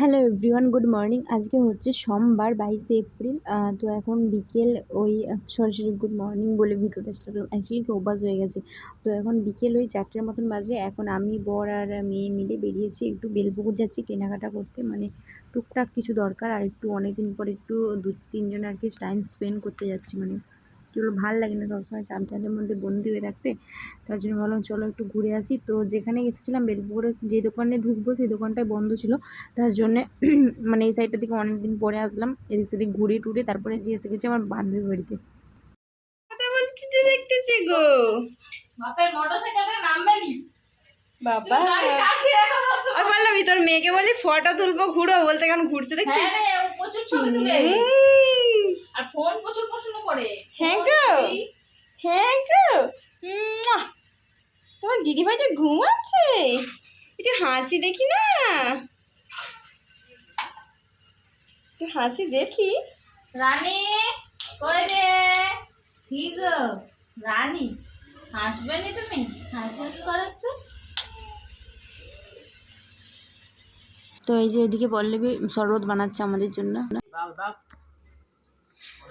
Hello everyone, good morning. আজকে হচ্ছে সোমবার, বাইশে এপ্রিল। তো এখন বিকেল, ওই, সরাসরি গুড মর্নিং বলে ভিডিওটা স্টার্ট করলাম। অ্যাকচুয়ালি কি অভ্যাস হয়ে গেছে। তো এখন বিকেল ওই চারটের মতন বাজে। এখন আমি, বর আর মেয়ে মিলে বেরিয়েছি একটু বেলপুকুর যাচ্ছি, কেনাকাটা করতে। মানে টুকটাক কিছু দরকার, আর একটু অনেকদিন পর একটু দু তিনজন আর কি টাইম স্পেন্ড করতে যাচ্ছি মানে বলব ভালো লাগে না সবসময় চার চাঁদের মধ্যে বন্দি হয়ে থাকতে। তার জন্য ভাবলাম চলো একটু ঘুরে আসি। তো যেখানে এসেছিলাম বেলপুকুরে যে দোকানে ঢুকবো সেই দোকানটায় বন্ধ ছিল। তার জন্যে মানে এই সাইডটা থেকে অনেক দিন পরে আসলাম। এদিক সেদিক ঘুরে টুরে তারপরে যে এসে গেছি আমার বান্ধবী বাড়িতে। দেখতেছি গো? বাপের মোটরসাইকেলে নামবে বাবা। আর বললাম তোর মেয়েকে বলি ফটো তুলবো ঘুরো বলতে কেন ঘুরছে দেখছিস? হ্যাঁ রে ও প্রচুর ছবি তুলে। আর ফোন করে। হ্যাঁ গো। হ্যাঁ গো। তোমার দিদিভাই তো ঘুমাচ্ছে। একটু হাঁচি দেখি না। একটু হাঁচি দেখি। রানী কই রে? ঠিক গো? রানী হাসবে নি তুমি? হাসি হাসি করো তো তো এই যে এদিকে পল্লবী শরবত বানাচ্ছে আমাদের জন্য।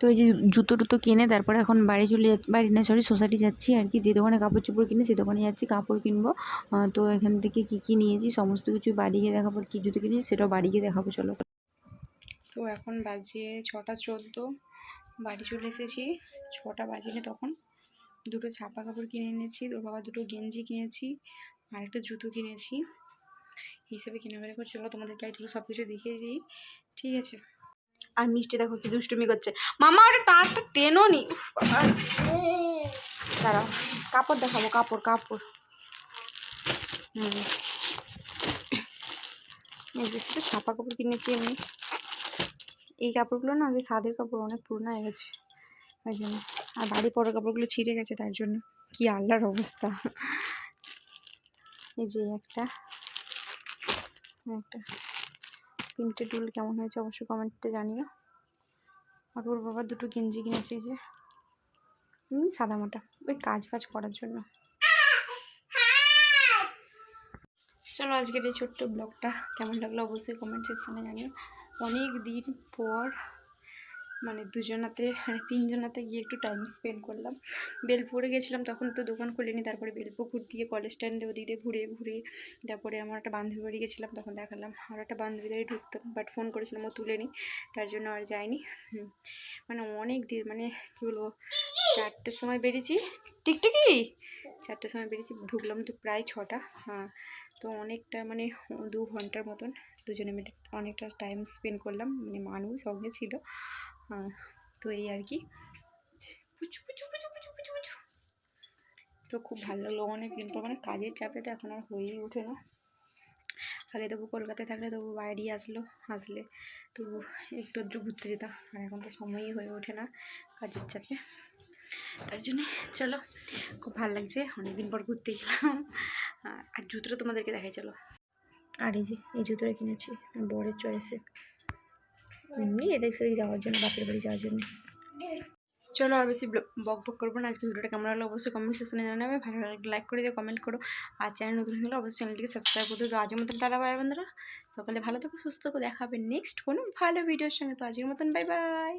তো এই যে জুতো টুতো কিনে তারপরে এখন বাড়ি চলে বাড়ি না সরি সোসাইটি যাচ্ছি আর কি। যে দোকানে কাপড় চোপড় কিনে সে দোকানে যাচ্ছি, কাপড় কিনবো। তো এখান থেকে কী কী নিয়েছি, সমস্ত কিছু বাড়ি গিয়ে দেখাবো, কী জুতো কিনেছি সেটাও বাড়ি গিয়ে দেখাবো, চলো। তো এখন বাজে ছটা চোদ্দ, বাড়ি চলে এসেছি। ছটা বাজিনি তখন। দুটো ছাপা কাপড় কিনে এনেছি তোর বাবা দুটো গেঞ্জি কিনেছি আর একটা জুতো কিনেছি। হিসেবে কেনাকাটা করে চলো তোমাদেরকে একটু সব কিছু দেখিয়ে দিই। ঠিক আছে? আর মিষ্টি দেখো কি দুষ্টুমি করছে। মামা ওটা তারটা টেনো নি দাঁড়াও, কাপড় দেখাবো, কাপড় কাপড়। হুম। এই যে ছাপা কাপড় কিনেছি আমি। এই কাপড়গুলো না যে সাদের কাপড়, অনেক পুরনো হয়ে গেছে। ওই জন্য। আর বাড়ি পরা কাপড়গুলো ছিঁড়ে গেছে, তার জন্য। কি আল্লাহর অবস্থা। এই যে একটা একটা। প্রিন্টেড টুল কেমন হয়েছে অবশ্যই কমেন্টে জানিও। আর ওর বাবা দুটো গেঞ্জি কিনেছে যে। সাদা মাটা। ওই কাজ ফাজ করার জন্য। চলো আজকের এই ছোট্ট ব্লগটা কেমন লাগল অবশ্যই কমেন্ট সেকশানে জানিও। অনেক দিন পর মানে দুজনাতে মানে তিনজনাতে গিয়ে একটু টাইম স্পেন্ড করলাম। বেলপুরে গেছিলাম তখন তো দোকান খুলিনি তারপরে বেলপুকুর দিয়ে কলেজ স্ট্যান্ডে ওদিক দিয়ে ঘুরে ঘুরে তারপরে আমার একটা বান্ধবী বাড়ি গেছিলাম তখন দেখালাম। আর একটা বান্ধবী বাড়ি ঢুকতাম বাট ফোন করেছিলাম ও তুলেনি তার জন্য আর হুম, মানে অনেক দিন মানে কী বলব চারটের সময় বেরিয়েছি টিকটিকি? চারটের সময় বেরিয়েছি ঢুকলাম তো প্রায় ছটা হ্যাঁ তো অনেকটা মানে দু ঘণ্টার মতন দুজনে মিলে অনেকটা টাইম স্পেন্ড করলাম মানে মানুষ সঙ্গে ছিল। হ্যাঁ তো এই আর কি। পুচু পুচু পুচু পুচু পুচু পুচু। তো খুব ভালো লাগল, অনেক দিন পর মানে কাজের চাপে তো এখন আর হয়েই ওঠে না। আগে তবু কলকাতায় থাকলে তবু বাইরেই আসলো, আসলে তবু একটু আধটু ঘুরতে যেতাম, আর এখন তো সময়ই হয়ে ওঠে না কাজের চাপে। তার জন্য চলো, খুব ভালো লাগছে অনেকদিন পর ঘুরতে গেলাম। আর- জুতোটা তোমাদেরকে দেখাই, চলো। আর এই যে, এই জুতোটা কিনেছি, বরের চয়েসে। এমনি এদিক সেদিক যাওয়ার জন্য, বাপের বাড়ি যাওয়ার জন্য। চলো আর বেশি বক বক করব না, আজকে ভিডিওটা কেমন লাগল অবশ্যই কমেন্ট সেকশনে জানাবে, ভালো লাগলে লাইক করে দিও কমেন্ট করো। আর চ্যানেল নতুন হলে অবশ্যই চ্যানেলটিকে সাবস্ক্রাইব করে তো আজকের মতন তারা বাই বন্ধুরা। সকালে ভালো থাকো, সুস্থ থাকো দেখাবে নেক্সট কোনো ভালো ভিডিওর সঙ্গে। তো আজকের মতন বাই বাই